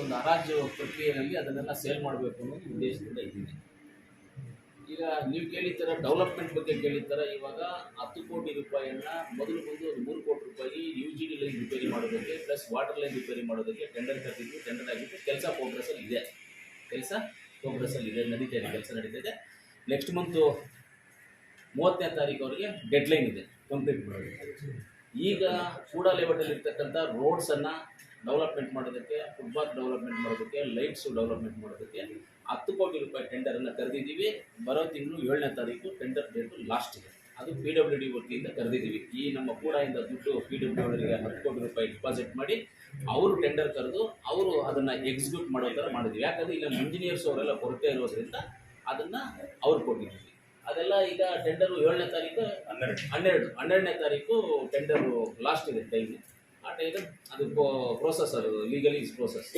ಒಂದು ಹರಾಜು ಪ್ರಕ್ರಿಯೆಯಲ್ಲಿ ಅದನ್ನೆಲ್ಲ ಸೇಲ್ ಮಾಡಬೇಕು ಅನ್ನೋದು ಉದ್ದೇಶದಿಂದ ಇದ್ದೀನಿ. ಈಗ ನೀವು ಕೇಳಿದ್ದೀರ ಡೆವಲಪ್ಮೆಂಟ್ ಬಗ್ಗೆ ಕೇಳಿದ್ದೀರ ಇವಾಗ ಹತ್ತು ಕೋಟಿ ರೂಪಾಯಿಯನ್ನ ಮೊದಲು ಬಂದು ಒಂದು ಮೂರು ಕೋಟಿ ರೂಪಾಯಿ ಯು ಜಿ ಡಿ ಲೈನ್ ರಿಪೇರಿ ಮಾಡೋದಕ್ಕೆ ಪ್ಲಸ್ ವಾಟರ್ ಲೈನ್ ರಿಪೇರಿ ಮಾಡೋದಕ್ಕೆ ಟೆಂಡರ್ ಕರೆದಿದ್ದು ಟೆಂಡರ್ ಆಗಿದ್ದು ಕೆಲಸ ಪ್ರೋಗ್ರೆಸ್ಸಲ್ಲಿ ಇದೆ. ಕೆಲಸ ಪ್ರೋಗ್ರೆಸ್ಸಲ್ಲಿ ಇದೆ ನಡೀತಾ ಇದೆ ಕೆಲಸ ನಡೀತಾ ಇದೆ. ನೆಕ್ಸ್ಟ್ ಮಂತು ಮೂವತ್ತನೇ ತಾರೀಕು ಅವರಿಗೆ ಡೆಡ್ಲೈನ್ ಇದೆ. ಕಂಪ್ಲೀಟ್ ಮಾಡೋದಕ್ಕೆ ಈಗ ಕೂಡ ಲೇಔಟಲ್ಲಿ ಇರ್ತಕ್ಕಂಥ ರೋಡ್ಸನ್ನು ಡೆವಲಪ್ಮೆಂಟ್ ಮಾಡೋದಕ್ಕೆ ಫುಟ್ಬಾಲ್ ಡೆವಲಪ್ಮೆಂಟ್ ಮಾಡೋದಕ್ಕೆ ಲೈಟ್ಸು ಡೆವಲಪ್ಮೆಂಟ್ ಮಾಡೋದಕ್ಕೆ ಹತ್ತು ಕೋಟಿ ರೂಪಾಯಿ ಟೆಂಡರನ್ನು ಕರೆದಿದ್ದೀವಿ. ಬರೋ ತಿಂಗಳು ಏಳನೇ ತಾರೀಕು ಟೆಂಡರ್ ಡೇಟು ಲಾಸ್ಟ್ ಇದೆ ಅದು ಪಿ ಡಬ್ಲ್ಯೂ ಡಿ ವತಿಯಿಂದ ಕರೆದಿದ್ದೀವಿ. ಈ ನಮ್ಮ ಕೂಡದಿಂದ ದುಡ್ಡು ಪಿ ಡಬ್ಲ್ಯೂ ಅವರಿಗೆ ಹತ್ತು ಕೋಟಿ ರೂಪಾಯಿ ಡಿಪಾಸಿಟ್ ಮಾಡಿ ಅವರು ಟೆಂಡರ್ ಕರೆದು ಅವರು ಅದನ್ನು ಎಕ್ಸಿಕ್ಯೂಟ್ ಮಾಡೋ ಥರ ಮಾಡಿದ್ವಿ ಯಾಕಂದರೆ ಇಲ್ಲ ಇಂಜಿನಿಯರ್ಸ್ ಅವರೆಲ್ಲ ಕೊರತೆ ಇರೋದ್ರಿಂದ ಅದನ್ನು ಅವ್ರು ಕೊಟ್ಟಿದ್ದೀವಿ. ಅದೆಲ್ಲ ಈಗ ಟೆಂಡರು ಏಳನೇ ತಾರೀಕು ಹನ್ನೆರಡು. ಹನ್ನೆರಡು ಹನ್ನೆರಡನೇ ತಾರೀಕು ಟೆಂಡರು ಲಾಸ್ಟ್ ಇದೆ ಟೈಮ್ ಆ ಟೈಮ್ ಅದು ಪ್ರೋಸೆಸ್ ಅದು ಲೀಗಲಿ ಇಸ್ ಪ್ರೋಸೆಸ್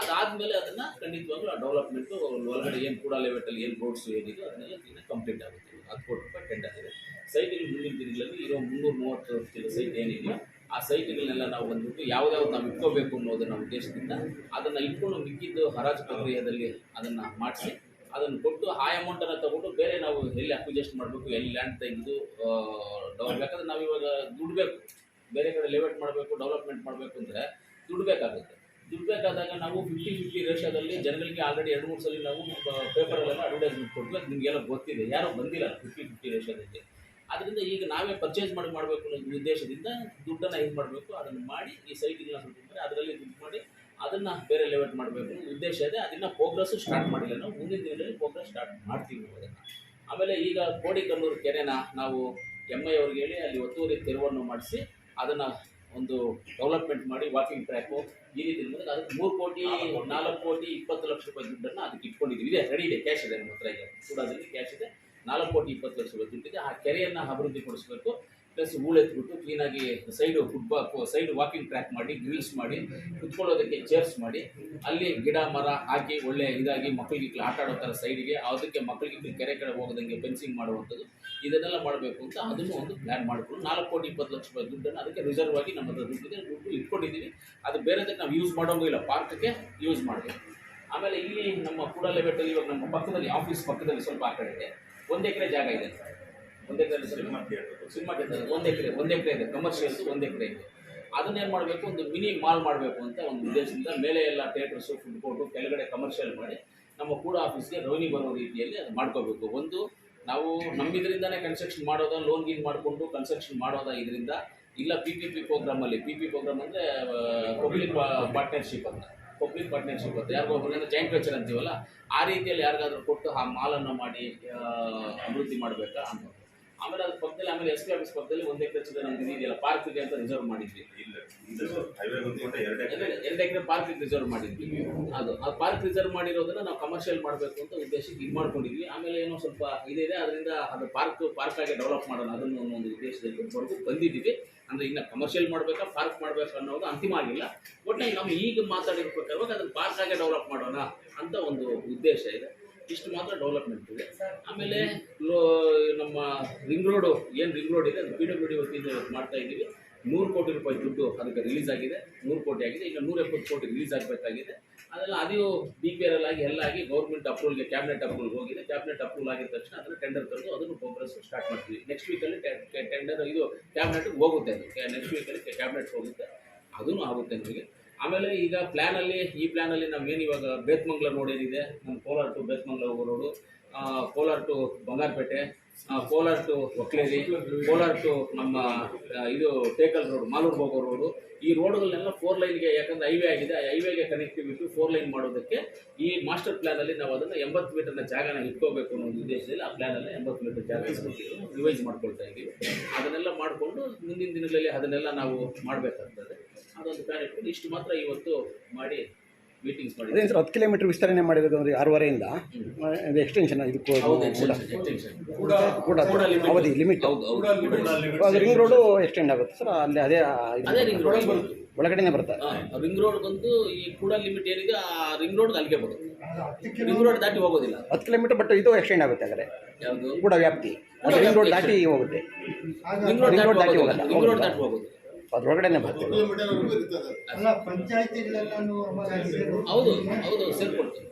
ಅದಾದಮೇಲೆ ಅದನ್ನು ಖಂಡಿತವಾಗ್ಲೂ ಆ ಡೆವಲಪ್ಮೆಂಟು ಒಳಗಡೆ ಏನು ಕೂಡ ಲೆವೆಟಲ್ಲಿ ಏನು ರೋಡ್ಸ್ ಏನಿದೆ ಅದನ್ನೆಲ್ಲ ಕಂಪ್ಲೀಟ್ ಆಗುತ್ತೆ. ಹತ್ತು ಕೋಟಿ ರೂಪಾಯಿ ಟೆಂಡರ್ ಇದೆ ಸೈಟಿಗೆ ಮುಂದಿನ ದಿನಗಳಲ್ಲಿ ಇರೋ ಮುನ್ನೂರ ಮೂವತ್ತು ಸೈಟ್ ಏನಿದೆಯೋ ಆ ಸೈಟ್ಗಳನ್ನೆಲ್ಲ ನಾವು ಬಂದ್ಬಿಟ್ಟು ಯಾವ್ದಾವ್ದು ನಾವು ಇಟ್ಕೋಬೇಕು ಅನ್ನೋದು ನಮ್ಮ ಉದ್ದೇಶದಿಂದ ಅದನ್ನು ಇಟ್ಕೊಂಡು ಮಿಕ್ಕಿದ್ದು ಹರಾಜು ಪ್ರಕ್ರಿಯೆಯಲ್ಲಿ ಅದನ್ನು ಮಾಡಿಸಿ, ಅದನ್ನು ಕೊಟ್ಟು ಆ ಅಮೌಂಟನ್ನು ತಗೊಂಡು ಬೇರೆ ನಾವು ಎಲ್ಲಿ ಅಕ್ವಿಜೆಸ್ಟ್ ಮಾಡಬೇಕು, ಎಲ್ಲಿ ಲ್ಯಾಂಡ್ ತೆಗೆದು ಡೌನ್ ಬೇಕಾದ್ರೆ ನಾವು ಇವಾಗ ದುಡ್ಡು ಬೇಕು ಬೇರೆ ಕಡೆ ಲೆವೆಟ್ ಮಾಡಬೇಕು ಡೆವಲಪ್ಮೆಂಟ್ ಮಾಡಬೇಕು ಅಂದರೆ ದುಡ್ಡು ಬೇಕಾಗುತ್ತೆ. ದುಡ್ಡು ಬೇಕಾದಾಗ ನಾವು ಫಿಫ್ಟಿ ಫಿಫ್ಟಿ ರೇಷದಲ್ಲಿ ಜನಗಳಿಗೆ ಆಲ್ರೆಡಿ ಎರಡು, ಮೂರು ಸಲ ನಾವು ಪೇಪರಲ್ಲೆಲ್ಲ ಅಡ್ವರ್ಟೈಸ್ಮೆಂಟ್ ಕೊಟ್ಟು ನಿಮಗೆಲ್ಲ ಗೊತ್ತಿದೆ. ಯಾರೂ ಬಂದಿಲ್ಲ ಫಿಫ್ಟಿ ಫಿಫ್ಟಿ ರೇಷದಲ್ಲಿ ಅದರಿಂದ ಈಗ ನಾವೇ ಪರ್ಚೇಸ್ ಮಾಡಿ ಮಾಡಬೇಕು ಅನ್ನೋ ಉದ್ದೇಶದಿಂದ ದುಡ್ಡನ್ನು ಇದು ಮಾಡಬೇಕು. ಅದನ್ನು ಮಾಡಿ ಈ ಸೈಟಿಗೆಲ್ಲ ಸ್ವಲ್ಪ ಅದರಲ್ಲಿ ದುಡ್ಡು ಮಾಡಿ ಅದನ್ನು ಬೇರೆ ಲೆವೆಟ್ ಮಾಡಬೇಕು ಉದ್ದೇಶ ಇದೆ. ಅದನ್ನು ಪ್ರೋಗ್ರೆಸ್ಸು ಸ್ಟಾರ್ಟ್ ಮಾಡಿಲ್ಲ ನಾವು. ಮುಂದಿನ ದಿನದಲ್ಲಿ ಪ್ರೋಗ್ರೆಸ್ ಸ್ಟಾರ್ಟ್ ಮಾಡ್ತೀವಿ ಅದನ್ನು. ಆಮೇಲೆ ಈಗ ಕೋಡಿಕಲ್ಲೂರು ಕೆರೆನ ನಾವು ಎಂ ಐ ಅವ್ರಿಗೆ ಹೇಳಿ ಅಲ್ಲಿ ಒತ್ತುವರಿ ತೆರವನ್ನು ಮಾಡಿಸಿ ಅದನ್ನು ಒಂದು ಡೆವಲಪ್ಮೆಂಟ್ ಮಾಡಿ ವಾಕಿಂಗ್ ಟ್ರ್ಯಾಕು ಈ ರೀತಿ ಮೂಲಕ ಅದಕ್ಕೆ ಮೂರು ಕೋಟಿ, ನಾಲ್ಕು ಕೋಟಿ, ಇಪ್ಪತ್ತು ಲಕ್ಷ ರೂಪಾಯಿ ದುಡ್ಡನ್ನು ಅದಕ್ಕೆ ಇಟ್ಕೊಂಡಿದ್ದೀವಿ. ಇದೆ ರೆಡಿ ಇದೆ ಕ್ಯಾಶ್ ಇದೆ ನಮ್ಮ ಹತ್ರ ಈಗ. ಅದರಲ್ಲಿ ಕ್ಯಾಶ್ ಇದೆ. ನಾಲ್ಕು ಕೋಟಿ, ಇಪ್ಪತ್ತು ಲಕ್ಷ ರೂಪಾಯಿ ದುಡ್ಡಿದೆ. ಆ ಕೆರೆಯನ್ನು ಅಭಿವೃದ್ಧಿಪಡಿಸಬೇಕು. ಪ್ಲಸ್ ಹೂಳೆತ್ಬಿಟ್ಟು ಕ್ಲೀನಾಗಿ side footpath side walking track ಮಾಡಿ ಗ್ರಿಲ್ಸ್ ಮಾಡಿ, ಕುತ್ಕೊಳ್ಳೋದಕ್ಕೆ ಚೇರ್ಸ್ ಮಾಡಿ, ಅಲ್ಲಿ ಗಿಡ, ಮರ ಹಾಕಿ ಒಳ್ಳೆ ಇದಾಗಿ ಮಕ್ಕಳಿಗೆ ಆಟ ಆಡೋ ಥರ ಸೈಡಿಗೆ ಅದಕ್ಕೆ ಮಕ್ಕಳಿಗೆ ಕೆರೆ ಕಡೆ ಹೋಗೋದಂಗೆ ಫೆನ್ಸಿಂಗ್ ಮಾಡುವಂಥದ್ದು. ಇದನ್ನೆಲ್ಲ ಮಾಡಬೇಕು ಅಂತ ಅದನ್ನು ಒಂದು ಪ್ಲ್ಯಾನ್ ಮಾಡಿಕೊಂಡು ನಾಲ್ಕು ಕೋಟಿ, ಇಪ್ಪತ್ತು ಲಕ್ಷ ರೂಪಾಯಿ ದುಡ್ಡನ್ನು ಅದಕ್ಕೆ ರಿಸರ್ವ್ ಆಗಿ ನಮ್ಮ ಹತ್ರ ದುಡ್ಡಿದೆ. ದುಡ್ಡು ಇಟ್ಕೊಂಡಿದ್ದೀವಿ. ಅದು ಬೇರೆದಕ್ಕೆ ನಾವು ಯೂಸ್ ಮಾಡೋಂಗೂ ಇಲ್ಲ. ಪಾರ್ಕ್ಗೆ ಯೂಸ್ ಮಾಡಬೇಕು. ಆಮೇಲೆ ಇಲ್ಲಿ ನಮ್ಮ ಕೂಡಲೇ ಬೆಟ್ಟಲ್ಲಿ ಇವಾಗ ನಮ್ಮ ಪಕ್ಕದಲ್ಲಿ ಆಫೀಸ್ ಪಕ್ಕದಲ್ಲಿ ಸ್ವಲ್ಪ ಆ ಕಡೆ ಇದೆ ಒಂದು ಎಕರೆ ಜಾಗ ಇದೆ. ಒಂದು ಎಕರೆ ಸಿನಿಮಾ ಥಿಯೇಟರ್ ಒಂದು ಎಕರೆ ಒಂದು ಎಕರೆ ಇದೆ. ಕಮರ್ಷಿಯಲ್ಸ್ ಒಂದು ಎಕರೆ ಇದೆ. ಅದನ್ನೇನು ಮಾಡಬೇಕು? ಒಂದು ಮಿನಿ ಮಾಲ್ ಮಾಡಬೇಕು ಅಂತ ಒಂದು ಉದ್ದೇಶದಿಂದ ಮೇಲೆ ಎಲ್ಲ ಥಿಯೇಟರ್ಸು ಫುಡ್ ಕೋರ್ಟು ಕೆಳಗಡೆ ಕಮರ್ಷಿಯಲ್ ಮಾಡಿ ನಮ್ಮ ಕೂಡ ಆಫೀಸ್ಗೆ ರೌನಿ ಬರೋ ರೀತಿಯಲ್ಲಿ ಅದು ಮಾಡ್ಕೋಬೇಕು. ಒಂದು, ನಾವು ನಮ್ಮಿದ್ರಿಂದನೇ ಕನ್ಸ್ಟ್ರಕ್ಷನ್ ಮಾಡೋದ ಲೋನ್ ಗೀನ್ ಮಾಡಿಕೊಂಡು ಕನ್ಸ್ಟ್ರಕ್ಷನ್ ಮಾಡೋದಾ ಇದರಿಂದ, ಇಲ್ಲ ಪಿ ಪಿ ಪಿ ಪ್ರೋಗ್ರಾಮಲ್ಲಿ ಪಿ ಪಿ ಪ್ರೋಗ್ರಾಮ್ ಅಂದರೆ ಪಬ್ಲಿಕ್ ಪಾರ್ಟ್ನರ್ಶಿಪ್ ಅಂತ. ಪಬ್ಲಿಕ್ ಪಾರ್ಟ್ನರ್ಶಿಪ್ ಅಂತ. ಯಾರಿಗೋ ಒಬ್ಬರಿಂದ ಜಾಯಿಂಟ್ ವೆಂಚರ್ ಅಂತೀವಲ್ಲ, ಆ ರೀತಿಯಲ್ಲಿ ಯಾರಿಗಾದರೂ ಕೊಟ್ಟು ಆ ಮಾಲನ್ನು ಮಾಡಿ ಅಭಿವೃದ್ಧಿ ಮಾಡಬೇಕಾ ಅಂತ. ಆಮೇಲೆ ಅದ್ರ ಪಕ್ಕದಲ್ಲಿ ಆಮೇಲೆ ಎಸ್ ಪಿ ಆಫೀಸ್ ಪಕ್ಕದಲ್ಲಿ ಒಂದು ಎಕರೆ ಚಿತ್ರ ನಮ್ಗೆ ಇದೆಯಲ್ಲ ಪಾರ್ಕ್ಗೆ ಅಂತ ರಿಸರ್ವ್ ಮಾಡಿದ್ವಿ. ಇದು ಎರಡು ಎಕರೆ. ಪಾರ್ಕ್ ರಿಸರ್ವ್ ಮಾಡಿದ್ವಿ. ಅದು ಆ ಪಾರ್ಕ್ ರಿಸರ್ವ್ ಮಾಡಿರೋದನ್ನ ನಾವು ಕಮರ್ಷಿಯಲ್ ಮಾಡಬೇಕು ಅಂತ ಉದ್ದೇಶಕ್ಕೆ ಇದು ಮಾಡ್ಕೊಂಡಿದ್ವಿ. ಆಮೇಲೆ ಏನೋ ಸ್ವಲ್ಪ ಇದಿದೆ ಅದರಿಂದ ಅದು ಪಾರ್ಕ್ ಪಾರ್ಕ್ ಆಗಿ ಡೆವಲಪ್ ಮಾಡೋಣ ಅದನ್ನು ಅನ್ನೋ ಒಂದು ಉದ್ದೇಶದಲ್ಲಿ ಹೊರಗು ಬಂದಿದ್ದೀವಿ. ಅಂದರೆ ಇನ್ನು ಕಮರ್ಷಿಯಲ್ ಮಾಡಬೇಕಾ ಪಾರ್ಕ್ ಮಾಡಬೇಕು ಅನ್ನೋದು ಅಂತಿಮ ಆಗಿಲ್ಲ. ಒಟ್ಟಿನಲ್ಲಿ ನಾವು ಈಗ ಮಾತಾಡಿರ್ಬೇಕಾದ್ರೆ ಅದನ್ನು ಪಾರ್ಕ್ ಆಗಿ ಡೆವಲಪ್ ಮಾಡೋಣ ಅಂತ ಒಂದು ಉದ್ದೇಶ ಇದೆ. ಇಷ್ಟು ಮಾತ್ರ ಡೆವಲಪ್ಮೆಂಟ್ ಇದೆ. ಆಮೇಲೆ ಲೋ ನಮ್ಮ ರಿಂಗ್ ರೋಡು ಏನು ರಿಂಗ್ ರೋಡ್ ಇದೆ ಅದು ಪಿ ಡಬ್ಲ್ಯೂ ಡಿ ವತಿಯಿಂದ ಮಾಡ್ತಾ ಇದ್ದೀವಿ. ನೂರು ಕೋಟಿ ರೂಪಾಯಿ ದುಡ್ಡು ಅದಕ್ಕೆ ರಿಲೀಸ್ ಆಗಿದೆ. ನೂರು ಕೋಟಿ ಆಗಿದೆ. ಈಗ ನೂರ ಎಪ್ಪತ್ತು ಕೋಟಿ ರಿಲೀಸ್ ಆಗಬೇಕಾಗಿದೆ. ಅದೆಲ್ಲ ಅದು ಬಿ ಪಿ ಆರ್ ಆಗಿ ಎಲ್ಲ ಆಗಿ ಗೌರ್ಮೆಂಟ್ ಅಪ್ರೂವಲ್ಗೆ ಕ್ಯಾಬಿನೆಟ್ ಅಪ್ರೂವಲ್ ಹೋಗಿದೆ. ಕ್ಯಾಬಿನೆಟ್ ಅಪ್ರೂವಲ್ ಆಗಿದ ತಕ್ಷಣ ಅದನ್ನು ಟೆಂಡರ್ ತಂದು ಅದನ್ನು ಪ್ರೋಗ್ರೆಸ್ ಸ್ಟಾರ್ಟ್ ಮಾಡ್ತೀವಿ. ನೆಕ್ಸ್ಟ್ ವೀಕಲ್ಲಿ ಟೆಂಡರ್ ಇದು ಕ್ಯಾಬಿನೆಟ್ಗೆ ಹೋಗುತ್ತೆ. ಅದು ನೆಕ್ಸ್ಟ್ ವೀಕಲ್ಲಿ ಕ್ಯಾಬಿನೆಟ್ ಹೋಗುತ್ತೆ. ಅದೂ ಆಗುತ್ತೆ ನಮಗೆ. ಆಮೇಲೆ ಈಗ ಪ್ಲ್ಯಾನಲ್ಲಿ ಈ ಪ್ಲ್ಯಾನಲ್ಲಿ ನಾವೇನು ಇವಾಗ ಬೇತ್ಮಂಗ್ಲ ರೋಡ್ ಏನಿದೆ ನಮ್ಮ ಕೋಲಾರ ಟು ಬೇತ್ಮಂಗ್ಲ ಹೋಗೋ road Kolar to Bangarapet Kolar to ಒಕ್ಲೇರಿ, Kolar to ನಮ್ಮ ಇದು ಟೇಕಲ್ ರೋಡ್, ಮಾಲೂರು ಹೋಗೋ ರೋಡು. ಈ ರೋಡ್ಗಳನ್ನೆಲ್ಲ ಫೋರ್ ಲೈನ್ಗೆ ಯಾಕಂದ್ರೆ ಹೈವೇ ಆಗಿದೆ ಹೈವೇಗೆ ಕನೆಕ್ಟಿವಿಟಿ ಫೋರ್ ಲೈನ್ ಮಾಡೋದಕ್ಕೆ ಈ ಮಾಸ್ಟರ್ ಪ್ಲ್ಯಾನಲ್ಲಿ ನಾವು ಅದನ್ನು ಎಂಬತ್ತು ಮೀಟರ್ನ ಜಾಗನ ಇಟ್ಕೋಬೇಕು ಅನ್ನೋ ಉದ್ದೇಶದಲ್ಲಿ ಆ ಪ್ಲ್ಯಾನಲ್ಲಿ ಎಂಬತ್ತು ಮೀಟರ್ ಜಾಗ ರಿವೈಸ್ ಮಾಡ್ಕೊಳ್ತಾ ಇದ್ದೀವಿ ಅದನ್ನೆಲ್ಲ ಮಾಡಿಕೊಂಡು, ಮುಂದಿನ ದಿನಗಳಲ್ಲಿ ಅದನ್ನೆಲ್ಲ ನಾವು ಮಾಡಬೇಕಾಗ್ತದೆ. ಅದೊಂದು ಇಟ್ಕೊಂಡು ಇಷ್ಟು ಮಾತ್ರ ಇವತ್ತು ಮಾಡಿ ಮೀಟಿಂಗ್ಸ್ ಅದೇ ಮಾಡಿ ಸರ್ ಹತ್ತು ಕಿಲೋಮೀಟರ್ ವಿಸ್ತರಣೆ ಮಾಡಿರೋದು ಅಂದರೆ ಆರೂವರೆಯಿಂದ ಇದು ಎಕ್ಸ್ಟೆನ್ಷನ್ ಇದಕ್ಕೂ ಕೂಡ. ಕೂಡ ಅವಧಿ ಲಿಮಿಟ್ ಅದು ರಿಂಗ್ ರೋಡು ಎಕ್ಸ್ಟೆಂಡ್ ಆಗುತ್ತೆ ಸರ್ ಅಲ್ಲಿ ಅದೇ ಅದೇ ರಿಂಗ್ ರೋಡ್ ಒಳಗಡೆನೇ ಬರುತ್ತೆ. ರಿಂಗ್ ರೋಡ್ ಬಂದು ಈ ಕೂಡ ಲಿಮಿಟ್ ಏನಿದೆ ಆ ರಿಂಗ್ ರೋಡ್ ಅಲ್ಲಿಗೆ ಬರುತ್ತೆ. ರಿಂಗ್ ರೋಡ್ ದಾಟಿ ಹೋಗೋದಿಲ್ಲ. ಹತ್ತು ಕಿಲೋಮೀಟರ್ ಬಟ್ ಇದು ಎಕ್ಸ್ಟೆಂಡ್ ಆಗುತ್ತೆ ಹಾಗಾದ್ರೆ. ಕೂಡ ವ್ಯಾಪ್ತಿ. ಅದು ರಿಂಗ್ ರೋಡ್ ದಾಟಿ ಹೋಗುತ್ತೆ. ರಿಂಗ್ ರೋಡ್ ದಾಟಿ ಹೋಗುತ್ತೆ ಹೋಗಲ್ಲ. ರಿಂಗ್ ರೋಡ್ ದಾಟಿ ಹೋಗೋದು. ಅದ್ರೊಳಗಡೆನೆ ಬರ್ತೀವಿ. ಹೌದು ಹೌದು ಸೇರ್ಕೊಳ್ತೀವಿ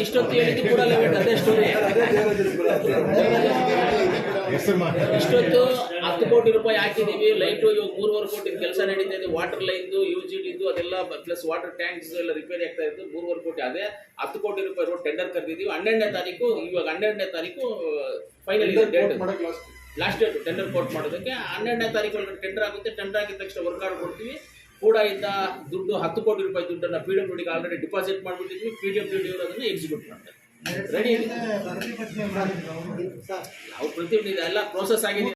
ಇಷ್ಟೊತ್ತು ಹೇಳಿದ್ದು ಕೂಡ ಲೆವೆಟ್ ಅದೇ ಸ್ಟೋರಿ ಇಷ್ಟೊತ್ತು ಹತ್ತು ಕೋಟಿ ರೂಪಾಯಿ ಹಾಕಿದೀವಿ ಲೈಟು ಇವಾಗ ಮೂರುವರೆ ಕೋಟಿ ಕೆಲಸ ನಡೀತಾ ಇದೆ ವಾಟರ್ ಲೈನ್ದು ಯು ಜಿ ಡಿದು ಅದೆಲ್ಲ ಪ್ಲಸ್ ವಾಟರ್ ಟ್ಯಾಂಕ್ಸ್ ಎಲ್ಲ ರಿಪೇರಿ ಆಗ್ತಾ ಇತ್ತು. ಮೂರುವರೆ ಕೋಟಿ. ಅದೇ ಹತ್ತು ಕೋಟಿ ರೂಪಾಯಿ ರೋಡ್ ಟೆಂಡರ್ ಕರೆದಿದ್ದೀವಿ. ಹನ್ನೆರಡನೇ ತಾರೀಕು ಇವಾಗ ಹನ್ನೆರಡನೇ ತಾರೀಕು ಫೈನಲ್ ಇದೆ date last last date tender quote ಮಾಡೋದಕ್ಕೆ ಹನ್ನೆರಡನೇ ತಾರೀಕು ಒಳಗಡೆ ಟೆಂಡರ್ ಆಗುತ್ತೆ. ಟೆಂಡರ್ ಆಗಿದ ತಕ್ಷಣ ವರ್ಕ್ ಆರ್ಡರ್ ಕೊಡ್ತೀವಿ. ಕೂಡ ಇದ್ದ ದುಡ್ಡು ಹತ್ತು ಕೋಟಿ ರೂಪಾಯಿ ದುಡ್ಡನ್ನು ಪಿ ಡಬ್ಲ್ಯೂ ಡಿಗೆ ಆಲ್ರೆಡಿ ಡಿಪಾಸಿಟ್ ಮಾಡಿಬಿಟ್ಟಿದ್ವಿ. ಪಿ ಡಬ್ಲ್ಯೂ ಡಿ ಅವರು ಅದನ್ನು ಎಕ್ಸಿಕ್ಯೂಟ್ ಮಾಡ್ತಾರೆ. ರೆಡಿ ಸರ್ ನಾವು ಪ್ರತಿಯೊಂದು ಎಲ್ಲ ಪ್ರೋಸೆಸ್ ಆಗಿದೆ.